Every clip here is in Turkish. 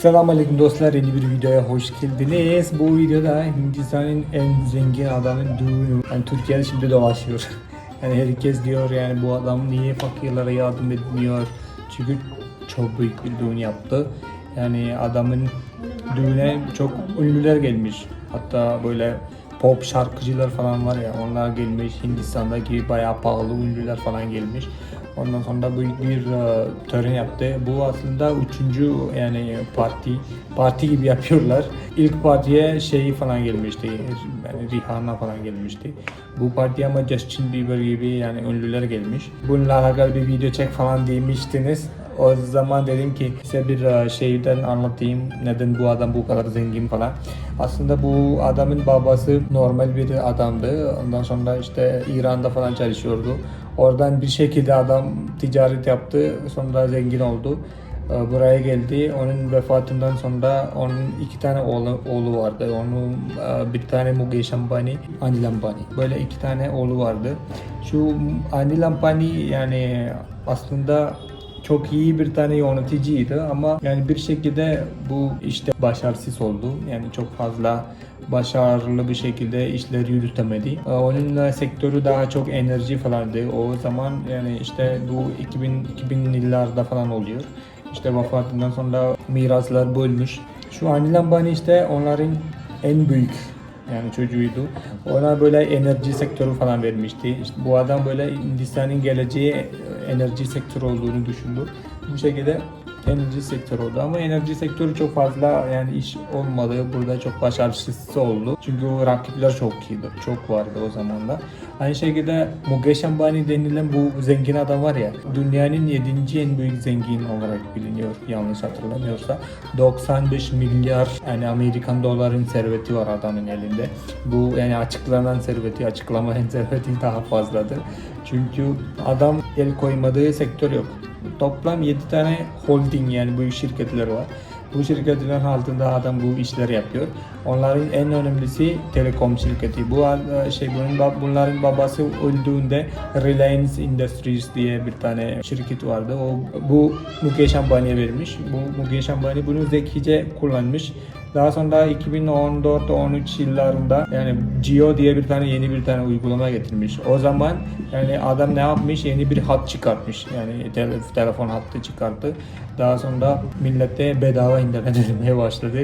Selamünaleyküm dostlar yeni bir videoya hoş geldiniz. Bu videoda Hindistan'ın en zengin adamın düğünü. Yani Türkiye'de şimdi dolaşıyor. Yani herkes diyor yani bu adam niye fakirlere yardım etmiyor. Çünkü çok büyük bir düğün yaptı. Yani adamın düğüne çok ünlüler gelmiş. Hatta böyle pop şarkıcılar falan var ya onlar gelmiş. Hindistan'daki bayağı pahalı ünlüler falan gelmiş. Ondan sonra büyük bir e, tören yaptı. Bu aslında üçüncü yani parti parti gibi yapıyorlar. İlk partiye şey falan gelmişti. Yani Rihanna falan gelmişti. Bu partiye ama Justin Bieber gibi yani ünlüler gelmiş. Bununla alakalı bir video çek falan demiştiniz. O zaman dedim ki size bir e, şeyden anlatayım neden bu adam bu kadar zengin falan. Aslında bu adamın babası normal bir adamdı. Ondan sonra işte İran'da falan çalışıyordu. Oradan bir şekilde adam ticaret yaptı. Sonra zengin oldu. E, Buraya geldi. Onun vefatından sonra onun iki tane oğlu, oğlu vardı. Onun e, bir tane Mukesh Ambani, Anil Ambani. Böyle iki tane oğlu vardı. Şu Anil Ambani yani aslında çok iyi bir tane yöneticiydi ama yani bir şekilde bu işte başarısız oldu. Yani çok fazla başarılı bir şekilde işleri yürütemedi. Ee, Onun sektörü daha çok enerji falandı. O zaman yani işte bu 2000 2000 yıllarda falan oluyor. İşte vefatından sonra miraslar bölmüş. Şu Anil Ambani işte onların en büyük yani çocuğuydu. Ona böyle enerji sektörü falan vermişti. İşte bu adam böyle Hindistan'ın geleceği enerji sektörü olduğunu düşündü. Bu şekilde enerji sektörü oldu ama enerji sektörü çok fazla yani iş olmadı. Burada çok başarısız oldu. Çünkü o rakipler çok iyiydi. Çok vardı o zaman da. Aynı şekilde Mukesh Ambani denilen bu zengin adam var ya dünyanın 7. en büyük zengin olarak biliniyor yanlış hatırlamıyorsa. 95 milyar yani Amerikan doların serveti var adamın elinde. Bu yani açıklanan serveti açıklamayan serveti daha fazladır. Çünkü adam el koymadığı sektör yok. Toplam 7 tane holding yani büyük şirketler var. Bu şirketlerin altında adam bu işleri yapıyor. Onların en önemlisi telekom şirketi. Bu e, şey bunun bunların babası öldüğünde Reliance Industries diye bir tane şirket vardı. O bu Mukesh Ambani'ye vermiş. Bu Mukesh Ambani bunu zekice kullanmış. Daha sonra 2014-13 yıllarında yani Geo diye bir tane yeni bir tane uygulama getirmiş. O zaman yani adam ne yapmış? Yeni bir hat çıkartmış. Yani tele- telefon hattı çıkarttı. Daha sonra millete bedava internet vermeye başladı.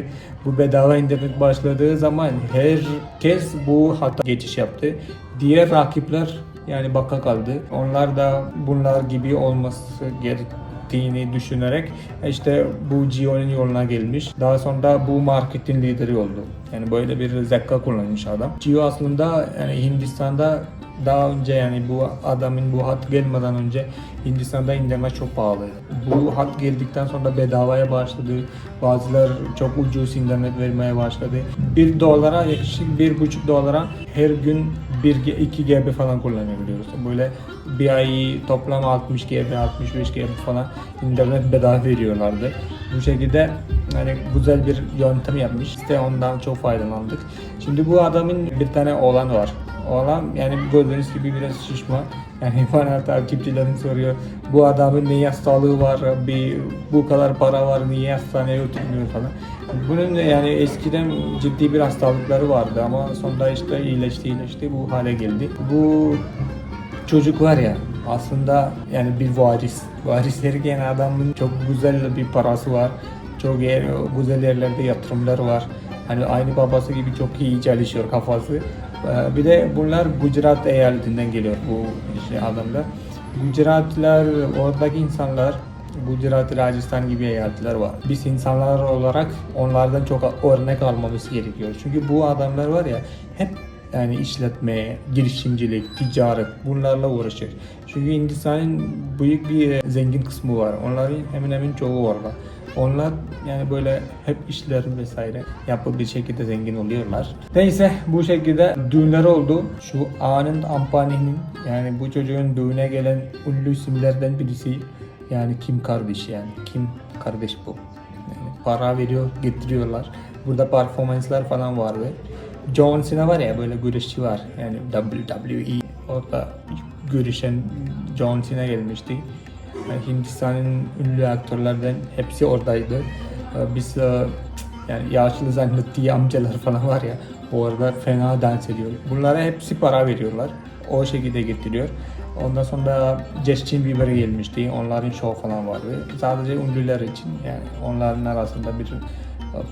Bu bedava internet başladığı zaman herkes bu hatta geçiş yaptı. Diğer rakipler yani baka kaldı. Onlar da bunlar gibi olması gerektiğini düşünerek işte bu Gio'nun yoluna gelmiş. Daha sonra bu marketin lideri oldu. Yani böyle bir zeka kullanmış adam. Gio aslında yani Hindistan'da daha önce yani bu adamın bu hat gelmeden önce Hindistan'da internet çok pahalı. Bu hat geldikten sonra bedavaya başladı. Bazılar çok ucuz internet vermeye başladı. 1 dolara yaklaşık 1,5 dolara her gün 1 2 GB falan kullanabiliyoruz. Böyle bir ay toplam 60 GB, 65 GB falan internet bedava veriyorlardı. Bu şekilde yani güzel bir yöntem yapmış. İşte ondan çok faydalandık. Şimdi bu adamın bir tane oğlan var. Oğlan yani gördüğünüz gibi biraz şişman. Yani bana takipçilerim soruyor. Bu adamın ne hastalığı var, bir bu kadar para var, niye hastaneye götürmüyor falan. Bunun yani eskiden ciddi bir hastalıkları vardı ama sonra işte iyileşti iyileşti bu hale geldi. Bu çocuk var ya aslında yani bir varis. Varis derken adamın çok güzel bir parası var. Çok yer, güzel yerlerde yatırımlar var. Hani aynı babası gibi çok iyi çalışıyor kafası. Ee, Bir de bunlar Gujarat eyaletinden geliyor bu şey adamlar. Gujaratlılar, oradaki insanlar Gujarat, Rajasthan gibi eyaletler var. Biz insanlar olarak onlardan çok örnek almamız gerekiyor. Çünkü bu adamlar var ya hep yani işletme, girişimcilik, ticaret bunlarla uğraşır. Çünkü Hindistan'ın büyük bir zengin kısmı var. Onların hemen hemen çoğu orada. Onlar yani böyle hep işler vesaire yapıp bir şekilde zengin oluyorlar. Neyse bu şekilde düğünler oldu. Şu Anand Ambani'nin yani bu çocuğun düğüne gelen ünlü isimlerden birisi yani Kim kardeş yani Kim kardeş bu. Yani para veriyor getiriyorlar. Burada performanslar falan vardı. John Cena var ya böyle güreşçi var. Yani WWE orada görüşen John Cena gelmişti. Yani Hindistan'ın ünlü aktörlerden hepsi oradaydı. Ee, Biz e, yani yaşlı zannettiği amcalar falan var ya bu arada fena dans ediyor. Bunlara hepsi para veriyorlar. O şekilde getiriyor. Ondan sonra Justin Bieber gelmişti. Onların show falan vardı. Sadece ünlüler için yani onların arasında bir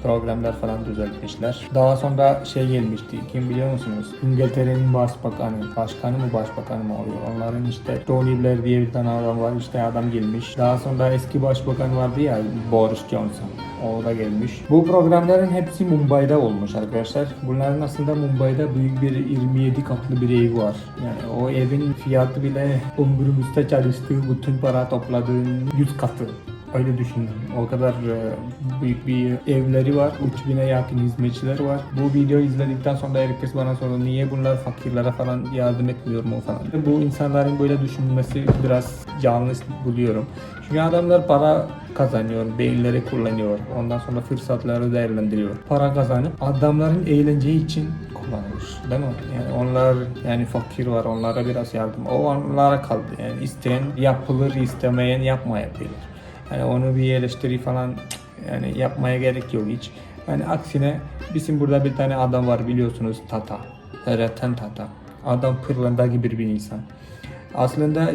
programlar falan düzeltmişler. Daha sonra şey gelmişti. Kim biliyor musunuz? İngiltere'nin başbakanı, başkanı mı başbakanı mı oluyor? Onların işte Tony Blair diye bir tane adam var. İşte adam gelmiş. Daha sonra eski başbakan vardı ya Boris Johnson. O da gelmiş. Bu programların hepsi Mumbai'de olmuş arkadaşlar. Bunların aslında Mumbai'de büyük bir 27 katlı bir ev var. Yani o evin fiyatı bile ömrümüzde çalıştığı bütün para topladığın 100 katı. Öyle düşünün. O kadar e, büyük bir evleri var. 3000'e yakın hizmetçileri var. Bu videoyu izledikten sonra herkes bana sordu niye bunlar fakirlere falan yardım etmiyor mu falan. Bu insanların böyle düşünmesi biraz yanlış buluyorum. Çünkü adamlar para kazanıyor, beyinleri kullanıyor. Ondan sonra fırsatları değerlendiriyor. Para kazanıp adamların eğlenceyi için kullanıyor. Değil mi? Yani onlar yani fakir var onlara biraz yardım. O onlara kaldı. Yani isteyen yapılır, istemeyen yapmayabilir. Yani onu bir eleştiri falan yani yapmaya gerek yok hiç. Yani aksine bizim burada bir tane adam var biliyorsunuz Tata. Reten Tata. Adam pırlanta gibi bir insan. Aslında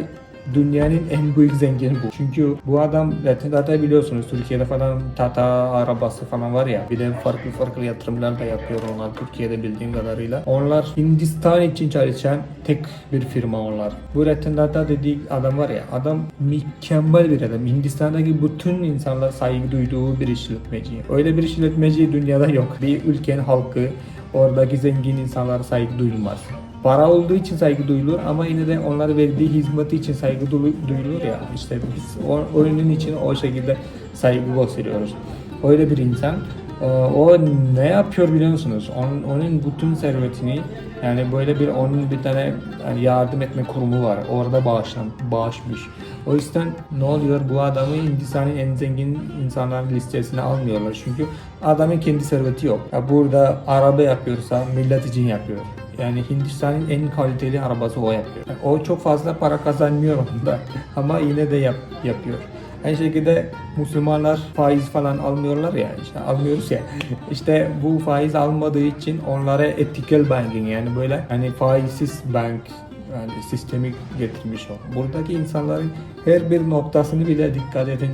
dünyanın en büyük zengini bu. Çünkü bu adam Tata biliyorsunuz Türkiye'de falan Tata arabası falan var ya. Bir de farklı farklı yatırımlar da yapıyor onlar Türkiye'de bildiğim kadarıyla. Onlar Hindistan için çalışan tek bir firma onlar. Bu Reten Tata dediği adam var ya adam mükemmel bir adam. Hindistan'daki bütün insanlar saygı duyduğu bir işletmeci. Öyle bir işletmeci dünyada yok. Bir ülkenin halkı oradaki zengin insanlara saygı duyulmaz. Para olduğu için saygı duyulur ama yine de onlara verdiği hizmeti için saygı duyulur ya. İşte biz o, onun için o şekilde saygı gösteriyoruz. Öyle bir insan. Ee, O ne yapıyor biliyor musunuz? Onun, onun bütün servetini yani böyle bir onun bir tane yani yardım etme kurumu var. Orada bağışlan, bağışmış. O yüzden ne oluyor? Bu adamı Hindistan'ın en zengin insanların listesine almıyorlar. Çünkü adamın kendi serveti yok. Ya burada araba yapıyorsa millet için yapıyor. Yani Hindistan'ın en kaliteli arabası o yapıyor. Yani o çok fazla para kazanmıyor onda ama yine de yap, yapıyor. Aynı şekilde Müslümanlar faiz falan almıyorlar ya işte almıyoruz ya işte bu faiz almadığı için onlara ethical banking yani böyle hani faizsiz bank yani sistemi getirmiş o. Buradaki insanların her bir noktasını bile dikkat edin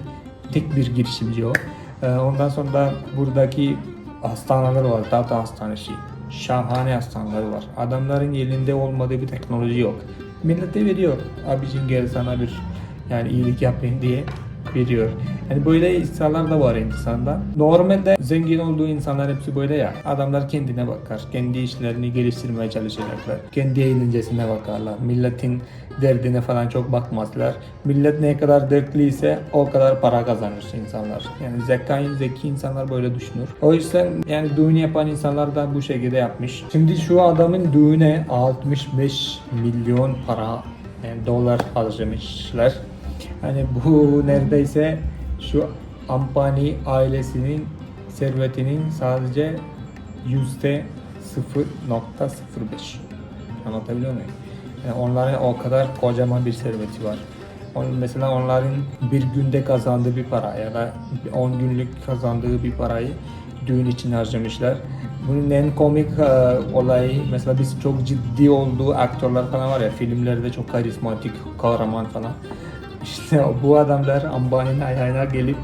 tek bir girişimci o. Ee, Ondan sonra buradaki hastaneler var. Tata Hastanesi. Şahane hastaneler var. Adamların elinde olmadığı bir teknoloji yok. Millete veriyor. Abicim gel sana bir yani iyilik yapayım diye veriyor. Yani böyle insanlar da var insanda. Normalde zengin olduğu insanlar hepsi böyle ya. Adamlar kendine bakar. Kendi işlerini geliştirmeye çalışacaklar. Kendi eğlencesine bakarlar. Milletin derdine falan çok bakmazlar. Millet ne kadar dertliyse o kadar para kazanır insanlar. Yani zekayın zeki insanlar böyle düşünür. O yüzden yani düğün yapan insanlar da bu şekilde yapmış. Şimdi şu adamın düğüne 65 milyon para yani dolar harcamışlar. Hani bu neredeyse şu Ambani ailesinin servetinin sadece yüzde 0.05. Anlatabiliyor muyum? Yani onların o kadar kocaman bir serveti var. Mesela onların bir günde kazandığı bir para ya da 10 günlük kazandığı bir parayı düğün için harcamışlar. Bunun en komik e, olayı mesela biz çok ciddi olduğu aktörler falan var ya filmlerde çok karizmatik kahraman falan. İşte bu adamlar Ambani'nin ayağına gelip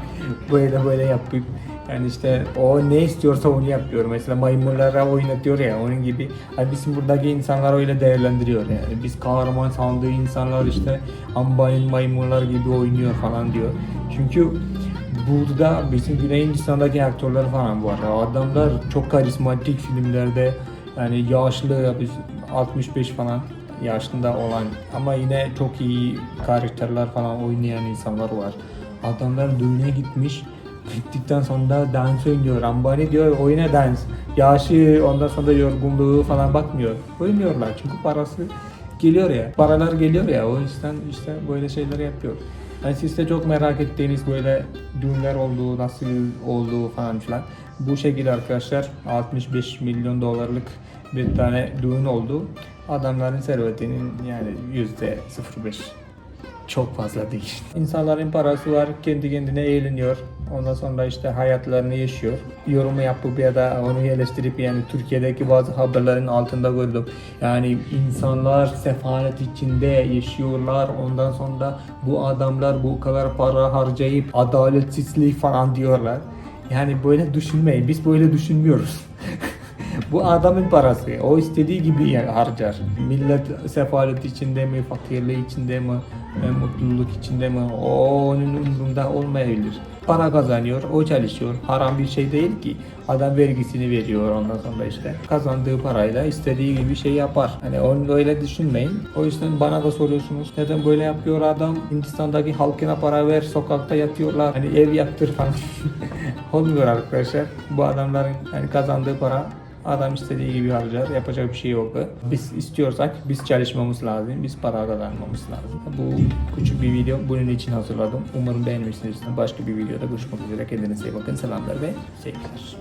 böyle böyle yapıp yani işte o ne istiyorsa onu yapıyor. Mesela maymunlara oynatıyor ya onun gibi. Hani bizim buradaki insanlar öyle değerlendiriyor yani. Biz kahraman sandığı insanlar işte Ambani'nin maymunlar gibi oynuyor falan diyor. Çünkü burada bizim Güney Hindistan'daki aktörler falan var. Adamlar çok karizmatik filmlerde yani yaşlı biz 65 falan yaşında olan ama yine çok iyi karakterler falan oynayan insanlar var. Adamlar düğüne gitmiş. Gittikten sonra dans oynuyor. Ambani diyor oyuna dans. Yaşı ondan sonra yorgunluğu falan bakmıyor. Oynuyorlar çünkü parası geliyor ya. Paralar geliyor ya o yüzden işte böyle şeyler yapıyor. Yani siz de çok merak ettiğiniz böyle düğünler olduğu, nasıl olduğu falan filan. Bu şekilde arkadaşlar 65 milyon dolarlık bir tane düğün oldu. Adamların servetinin yani yüzde 0.5 çok fazla değil. İnsanların parası var, kendi kendine eğleniyor. Ondan sonra işte hayatlarını yaşıyor. Yorumu yapıp ya da onu eleştirip yani Türkiye'deki bazı haberlerin altında gördüm. Yani insanlar sefalet içinde yaşıyorlar. Ondan sonra bu adamlar bu kadar para harcayıp adaletsizlik falan diyorlar. Yani böyle düşünmeyin. Biz böyle düşünmüyoruz. Bu adamın parası. O istediği gibi yani harcar. Millet sefalet içinde mi, fakirlik içinde mi, e, mutluluk içinde mi? O onun umurunda olmayabilir. Para kazanıyor, o çalışıyor. Haram bir şey değil ki. Adam vergisini veriyor ondan sonra işte. Kazandığı parayla istediği gibi şey yapar. Hani onu öyle düşünmeyin. O yüzden bana da soruyorsunuz. Neden böyle yapıyor adam? Hindistan'daki halkına para ver, sokakta yatıyorlar. Hani ev yaptır falan. Olmuyor arkadaşlar. Bu adamların hani kazandığı para Adam istediği gibi harcar. Yapacak bir şey yok. Biz istiyorsak biz çalışmamız lazım. Biz para kazanmamız lazım. Bu küçük bir video bunun için hazırladım. Umarım beğenmişsinizdir. Başka bir videoda görüşmek üzere. Kendinize iyi bakın. Selamlar ve sevgiler.